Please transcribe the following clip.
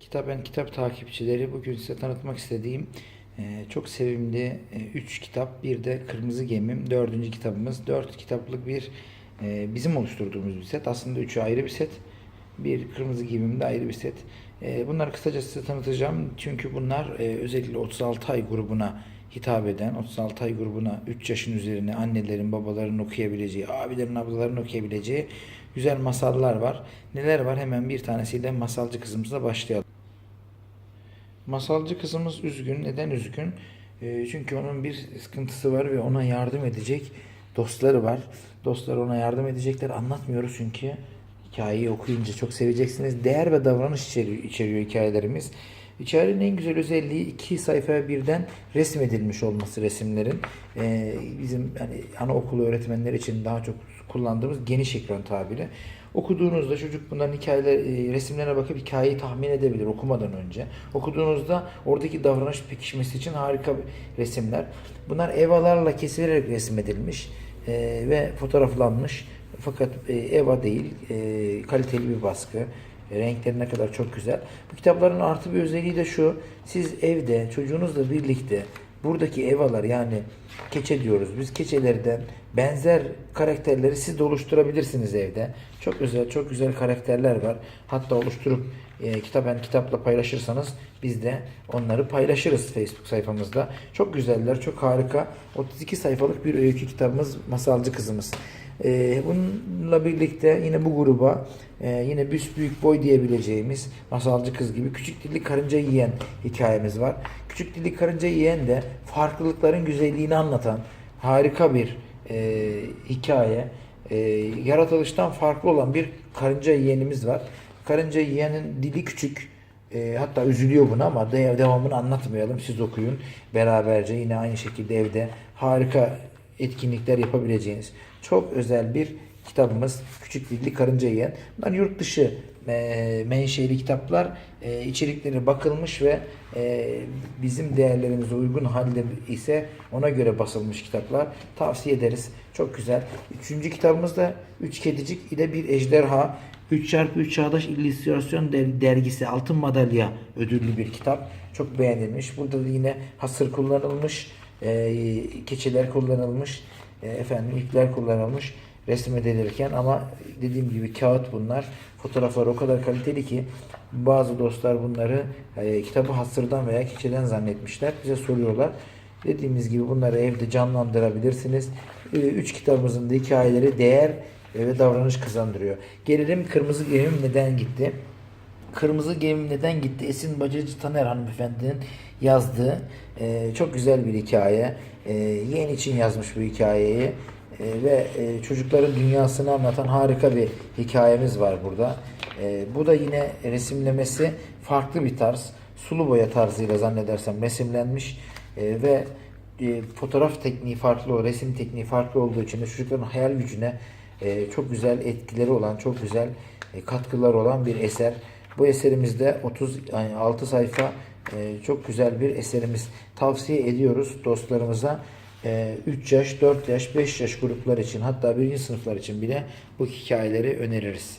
Kitaben Kitap takipçileri bugün size tanıtmak istediğim e, çok sevimli 3 kitap bir de Kırmızı Gemim 4. kitabımız. 4 kitaplık bir e, bizim oluşturduğumuz bir set. Aslında üçü ayrı bir set. Bir Kırmızı Gemim de ayrı bir set. E, Bunları kısaca size tanıtacağım. Çünkü bunlar e, özellikle 36 ay grubuna hitap eden, 36 ay grubuna 3 yaşın üzerine annelerin, babaların okuyabileceği, abilerin, ablaların okuyabileceği güzel masallar var. Neler var? Hemen bir tanesiyle masalcı kızımızla başlayalım. Masalcı kızımız üzgün. Neden üzgün? Ee, çünkü onun bir sıkıntısı var ve ona yardım edecek dostları var. Dostları ona yardım edecekler. Anlatmıyoruz çünkü hikayeyi okuyunca çok seveceksiniz. Değer ve davranış içeriyor, içeriyor hikayelerimiz. Hikayenin en güzel özelliği iki sayfaya birden resmedilmiş olması resimlerin. Ee, bizim hani anaokulu öğretmenleri için daha çok kullandığımız geniş ekran tabiri. Okuduğunuzda çocuk bunların hikayeler, e, resimlerine bakıp hikayeyi tahmin edebilir okumadan önce. Okuduğunuzda oradaki davranış pekişmesi için harika resimler. Bunlar evalarla kesilerek resmedilmiş e, ve fotoğraflanmış. Fakat e, eva değil, e, kaliteli bir baskı. E, Renkleri ne kadar çok güzel. Bu kitapların artı bir özelliği de şu. Siz evde çocuğunuzla birlikte buradaki evalar yani keçe diyoruz. Biz keçelerden benzer karakterleri siz de oluşturabilirsiniz evde. Çok özel, çok güzel karakterler var. Hatta oluşturup e, kitaben kitapla paylaşırsanız biz de onları paylaşırız Facebook sayfamızda. Çok güzeller, çok harika. 32 sayfalık bir öykü kitabımız Masalcı Kızımız. Ee, bununla birlikte yine bu gruba e, yine büyük boy diyebileceğimiz masalcı kız gibi küçük dilli karınca yiyen hikayemiz var. Küçük dilli karınca yiyen de farklılıkların güzelliğini anlatan harika bir e, hikaye. E, yaratılıştan farklı olan bir karınca yiyenimiz var. Karınca yiyenin dili küçük. E, hatta üzülüyor buna ama de- devamını anlatmayalım. Siz okuyun beraberce yine aynı şekilde evde harika etkinlikler yapabileceğiniz çok özel bir kitabımız. Küçük Dilli Karınca Yiyen. Bunlar yurt dışı e, menşeli kitaplar. E, içerikleri bakılmış ve e, bizim değerlerimize uygun halde ise ona göre basılmış kitaplar. Tavsiye ederiz. Çok güzel. Üçüncü kitabımız da Üç Kedicik ile Bir Ejderha. 3x3 Çağdaş İllüstrasyon Der- Dergisi Altın Madalya ödüllü bir kitap. Çok beğenilmiş. Burada da yine hasır kullanılmış, e, keçeler kullanılmış, e, efendim ipler kullanılmış resim edilirken ama dediğim gibi kağıt bunlar. Fotoğraflar o kadar kaliteli ki bazı dostlar bunları e, kitabı hasırdan veya keçeden zannetmişler. Bize soruyorlar. Dediğimiz gibi bunları evde canlandırabilirsiniz. E, üç kitabımızın da hikayeleri değer ve davranış kazandırıyor. Gelelim Kırmızı Gemim neden gitti? Kırmızı Gemim neden gitti? Esin Bacıcı Taner hanımefendinin yazdığı e, çok güzel bir hikaye. E, yeğen için yazmış bu hikayeyi. E, ve e, çocukların dünyasını anlatan harika bir hikayemiz var burada. E, bu da yine resimlemesi farklı bir tarz. Sulu boya tarzıyla zannedersem resimlenmiş. E, ve e, fotoğraf tekniği farklı, resim tekniği farklı olduğu için de çocukların hayal gücüne e, çok güzel etkileri olan, çok güzel e, katkıları olan bir eser. Bu eserimizde 36 sayfa e, çok güzel bir eserimiz. Tavsiye ediyoruz dostlarımıza. E, 3 yaş, 4 yaş, 5 yaş gruplar için hatta birinci sınıflar için bile bu hikayeleri öneririz.